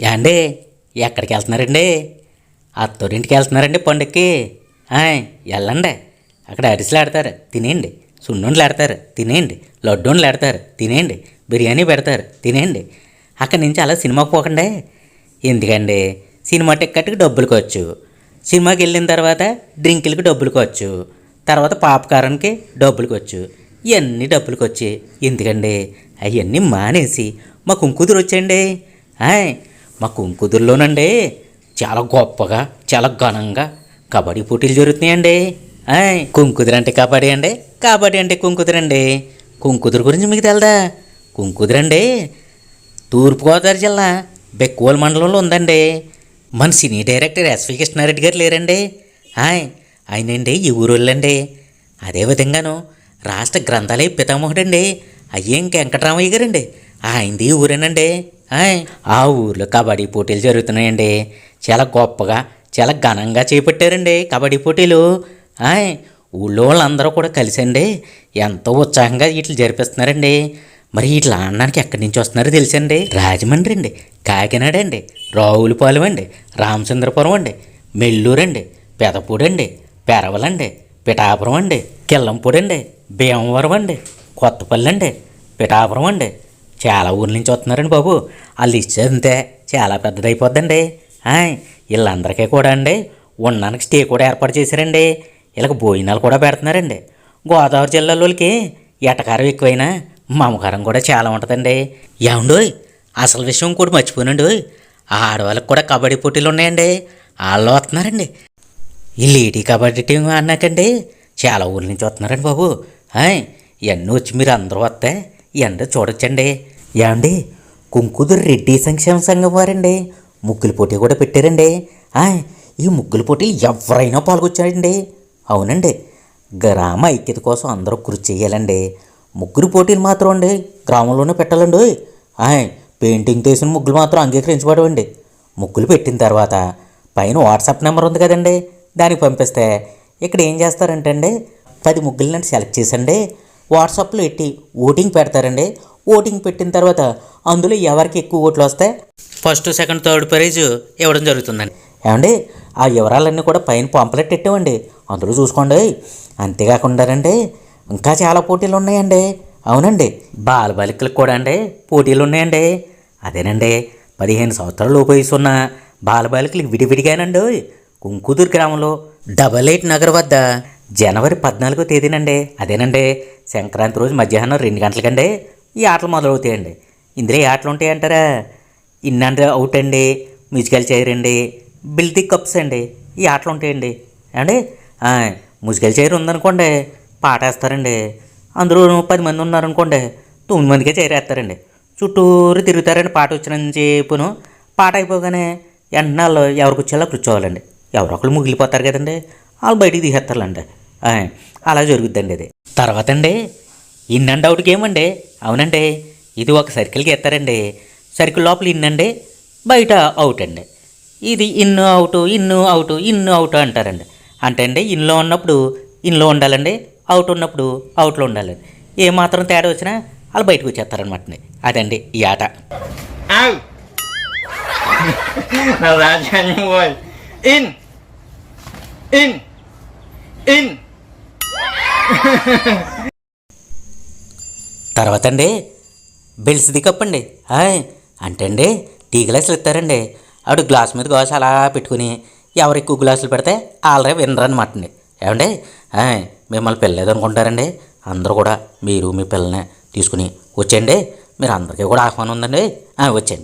యాండి ఎక్కడికి వెళ్తున్నారండి? అత్తోరింటికి వెళ్తున్నారండి పండుగకి ఆయ్, వెళ్ళండి. అక్కడ అరిసెలు ఆడతారు తినేయండి. సున్నుండ్లు ఆడతారు తినేయండి. లడ్డూలు ఆడతారు తినేయండి. బిర్యానీ పెడతారు తినేయండి. అక్కడి నుంచి అలా సినిమాకి పోకండి. ఎందుకండి? సినిమా టిక్కెట్కి డబ్బులు ఖర్చు. సినిమాకి వెళ్ళిన తర్వాత డ్రింకులకి డబ్బులు ఖర్చు. తర్వాత పాపకారానికి డబ్బులు ఖర్చు. ఇవన్నీ డబ్బులు వచ్చి ఎందుకండి? అవన్నీ మానేసి మా కుంకుదురు వచ్చండి ఆయ్ మా కుంకుదుర్లోనండి చాలా గొప్పగా చాలా ఘనంగా కబడ్డీ పోటీలు జరుగుతున్నాయండి. ఆయ్ కుంకుదురు అంటే కబడ్డీ అండి. కబడ్డీ అంటే కుంకుదురండి కుంకుదురు గురించి మీకు తెలదా? కుంకుదురండి తూర్పుగోదావరి జిల్లా బెక్కువల మండలంలో ఉందండి. మన సినీ డైరెక్టర్ ఎస్వి కృష్ణారెడ్డి గారు లేరండి. హాయ్ ఆయనండి ఈ ఊరోళ్ళండి. అదేవిధంగాను రాష్ట్ర గ్రంథాలయ పితామహుడండి అయ్యేం వెంకటరామయ్య గారండి. ఆయనది ఈ ఊరేనండి. ఆ ఊర్లో కబడ్డీ పోటీలు జరుగుతున్నాయండి. చాలా గొప్పగా చాలా ఘనంగా చేపట్టారండి కబడ్డీ పోటీలు. ఆయ్ ఊళ్ళో వాళ్ళందరూ కూడా కలిసండి. ఎంతో ఉత్సాహంగా వీటిని జరిపిస్తున్నారండి. మరి వీటిని ఆడడానికి ఎక్కడి నుంచి వస్తున్నారో తెలుసండి? రాజమండ్రి అండి కాకినాడ అండి రావులపాలెం అండి రామచంద్రపురం అండి మెల్లూరు అండి పెదపూడి అండి పెరవలండి పిఠాపురం అండి కిల్లంపూడి అండి భీమవరం అండి కొత్తపల్లి అండి పిఠాపురం అండి చాలా ఊర్ల నుంచి వస్తున్నారండి బాబు. ఆ లిస్ట్ అంతే చాలా పెద్దదైపోద్దండి. ఆయ్ వీళ్ళందరికీ కూడా అండి ఉండడానికి స్టే కూడా ఏర్పాటు చేశారండి. వీళ్ళకి భోజనాలు కూడా పెడుతున్నారండి. గోదావరి జిల్లాలోకి ఎటకారం ఎక్కువైనా మమకారం కూడా చాలా ఉంటుందండి. ఏమండోయ్ అసలు విషయం కూడా మర్చిపోయినండి ఆడవాళ్ళకి కూడా కబడ్డీ పోటీలు ఉన్నాయండి. వాళ్ళు వస్తున్నారండి. ఈ లేడీ కబడ్డీ టీం అన్నాకండి చాలా ఊర్ల నుంచి వస్తున్నారండి బాబు. ఇవన్నీ వచ్చి మీరు అందరూ వస్తే ఎండ చూడొచ్చండి. ఏమండి? కుంకుదురు రెడ్డి సంక్షేమ సంఘం వారండి. ముగ్గుల పోటీ కూడా పెట్టారండి. ఈ ముగ్గుల పోటీ ఎవరైనా పాల్గొచ్చారండి. అవునండి. గ్రామ ఐక్యత కోసం అందరూ కృషి చేయాలండి. ముగ్గురు పోటీలు మాత్రం అండి. గ్రామంలోనే పెట్టాలండి. పెయింటింగ్ చేసిన ముగ్గులు మాత్రం అంగీకరించబడవండి. ముగ్గులు పెట్టిన తర్వాత పైన వాట్సాప్ నెంబర్ ఉంది కదండి. దానికి పంపిస్తే ఇక్కడ ఏం చేస్తారంటే అండి పది ముగ్గులని సెలెక్ట్ చేసండి. వాట్సాప్లో పెట్టి ఓటింగ్ పెడతారండి. ఓటింగ్ పెట్టిన తర్వాత అందులో ఎవరికి ఎక్కువ ఓట్లు వస్తాయి? ఫస్ట్ సెకండ్ థర్డ్ ప్రైజ్ ఇవ్వడం జరుగుతుందండి. ఏమండి? ఆ వివరాలన్నీ కూడా పైన పాంప్లెట్ పెట్టామండి. అందులో చూసుకోండి. అంతేకాకుండానండి ఇంకా చాలా పోటీలు ఉన్నాయండి. అవునండి. బాల బాలికలకు కూడా అండి పోటీలు ఉన్నాయండి. అదేనండి పదిహేను సంవత్సరాల ఉన్న బాలబాలికలకు విడివిడిగానండి. కుంకుదూరు గ్రామంలో డబల్ ఎయిట్ నగర్ వద్ద జనవరి పద్నాలుగో తేదీనండి. అదేనండి సంక్రాంతి రోజు మధ్యాహ్నం రెండు గంటలకండి ఈ ఆటలు మొదలవుతాయండి. ఇందులో ఏ ఆటలు ఉంటాయంటారా? ఇన్ అండ్ అవుట్ అండి మ్యూజికల్ చైర్ అండి బిల్తీ కప్స్ అండి ఈ ఆటలు ఉంటాయండి. అండి మ్యూజికల్ చైర్ ఉందనుకోండి పాట వేస్తారండి. అందరూ పది మంది ఉన్నారనుకోండి తొమ్మిది మందికే చైర్ వేస్తారండి. చుట్టూరు తిరుగుతారండి పాట వచ్చిన చేపును పాట అయిపోగానే వెంటనే వాళ్ళు ఎవరికి వచ్చేలా కూర్చోవాలండి. ఎవరో ఒకరు ముగిలిపోతారు కదండి. వాళ్ళు బయటికి తీసేస్తారులండి. అలా జరుగుద్దండి అది. తర్వాత అండి ఇన్ అండ్ అవుట్ గేమ్ అవునండి ఇది ఒక సర్కిల్కి ఎత్తారండి. సర్కిల్ లోపల ఇన్ అండి బయట అవుట్ అండి. ఇది in out in out in out అంటారండి. అంటే అండి ఇన్లో ఉన్నప్పుడు ఇన్లో ఉండాలండి అవుట్ ఉన్నప్పుడు అవుట్లో ఉండాలండి. ఏ మాత్రం తేడా వచ్చినా వాళ్ళు బయటకు వచ్చేస్తారనమాట అదండి ఈ ఆట. ఇన్ ఇన్ ఇన్ తర్వాత అండి బెల్స్ది కప్ హాయ్ అంటే అండి టీ గ్లాసులు ఇస్తారండి ఆవిడ గ్లాస్ మీద గ్లాస్ అలా పెట్టుకుని ఎవరు ఎక్కువ గ్లాసులు పెడితే వాళ్ళే వినరనమాట అండి ఏమండి? మిమ్మల్ని పిల్లలేదు అనుకుంటారండి. అందరూ కూడా మీరు మీ పిల్లనే తీసుకుని వచ్చేయండి. మీరు అందరికీ కూడా ఆహ్వానం ఉందండి. వచ్చేయండి.